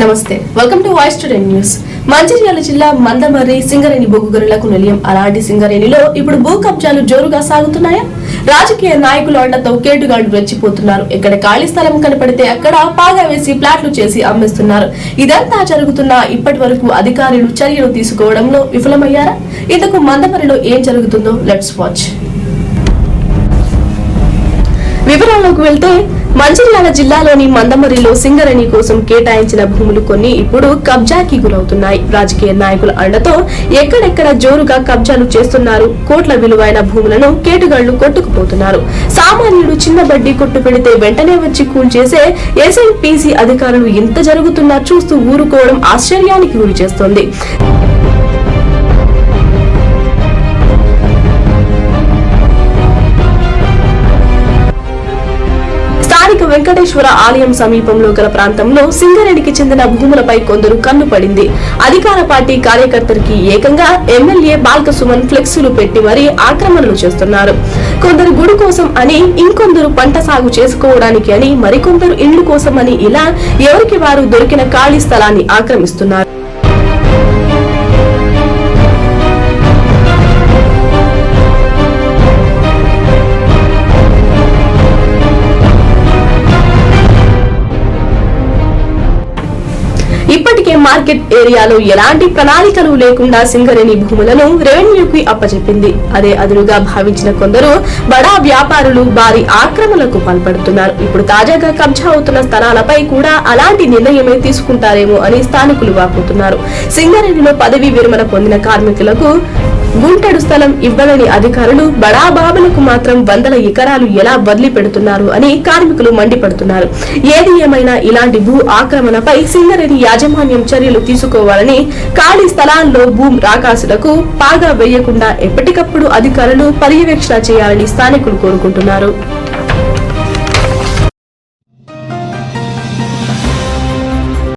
నమస్తే. Welcome to voice student news Mancherial జిల్లా మందమర్రి సింగరేణి బొగ్గు గనులకు నిలయం అలాంటి సింగరేణిలో ఇప్పుడు భూ కబ్జాలు జోరుగా సాగుతున్నాయా? రాజకీయ నాయకుల అండతో కేటుగాళ్ళు రెచ్చిపోతున్నారు. ఎక్కడ ఖాళీ స్థలం కనపడితే అక్కడ పాగా వేసి ప్లాట్లు చేసి అమ్మేస్తున్నారు. ఇదంతా జరుగుతున్న ఇప్పటి వరకు అధికారులు చర్యలు తీసుకోవడంలో విఫలమయ్యారా? ఇంతకు మందమరిలో ఏం జరుగుతుందో లెట్స్ వాచ్ వివరాల్లోకి వెళ్తే మంచిర్యాల జిల్లాలోని మందమరిలో సింగరేణి కోసం కేటాయించిన భూములు కొన్ని ఇప్పుడు కబ్జాకి గురవుతున్నాయి. రాజకీయ నాయకుల అండతో ఎక్కడెక్కడ జోరుగా కబ్జాలు చేస్తున్నారు కోట్ల విలువైన భూములను కేటుగాళ్ళు కొట్టుకుపోతున్నారు. సామాన్యుడు చిన్న బడ్డీ కొట్టు పెడితే వెంటనే వచ్చి కూల్చేసే ఎస్ఎన్పిసి అధికారులు ఇంత జరుగుతున్నా చూస్తూ ఊరుకోవడం ఆశ్చర్యానికి గురి చేస్తోంది. స్థానిక వెంకటేశ్వర ఆలయం సమీపంలో గల ప్రాంతంలో సింగరేణికి చెందిన భూములపై కొందరు కన్ను పడింది. అధికార పార్టీ కార్యకర్తలకి ఏకంగా ఎమ్మెల్యే బాల్క సుమన్ ఫ్లెక్సులు పెట్టి మరీ ఆక్రమణలు చేస్తున్నారు. కొందరు గుడి కోసం అని ఇంకొందరు పంట సాగు చేసుకోవడానికి అని మరికొందరు ఇండ్లు కోసం అని ఇలా ఎవరికి వారు దొరికిన ఖాళీ స్థలాన్ని ఆక్రమిస్తున్నారు. మార్కెట్ ఏరియాలో ఎలాంటి ప్రణాళికలు లేకుండా సింగరేణి భూములను రెవెన్యూకి అప్పచెప్పింది. అదే అదునుగా భావించిన కొందరు బడా వ్యాపారులు భారీ ఆక్రమణలకు పాల్పడుతున్నారు. ఇప్పుడు తాజాగా కబ్జా అవుతున్న స్థలాలపై కూడా అలాంటి నిర్ణయమే తీసుకుంటారేమో అని స్థానికులు వాపోతున్నారు. సింగరేణిలో పదవీ విరమణ పొందిన కార్మికులకు గుంటడు స్థలం ఇవ్వలేని అధికారులు బడా బాబులకు మాత్రం వందల ఎకరాలు ఎలా బదిలీ పెడుతున్నారు అని కార్మికులు మండిపడుతున్నారు. ఏది ఏమైనా ఇలాంటి భూ ఆక్రమణపై సింగరేణి యాజమాన్యం చర్యలు తీసుకోవాలని ఖాళీ స్థలాల్లో భూ రాకాసులకు పాగా వేయకుండా ఎప్పటికప్పుడు అధికారులు పర్యవేక్షణ చేయాలని స్థానికులు కోరుకుంటున్నారు.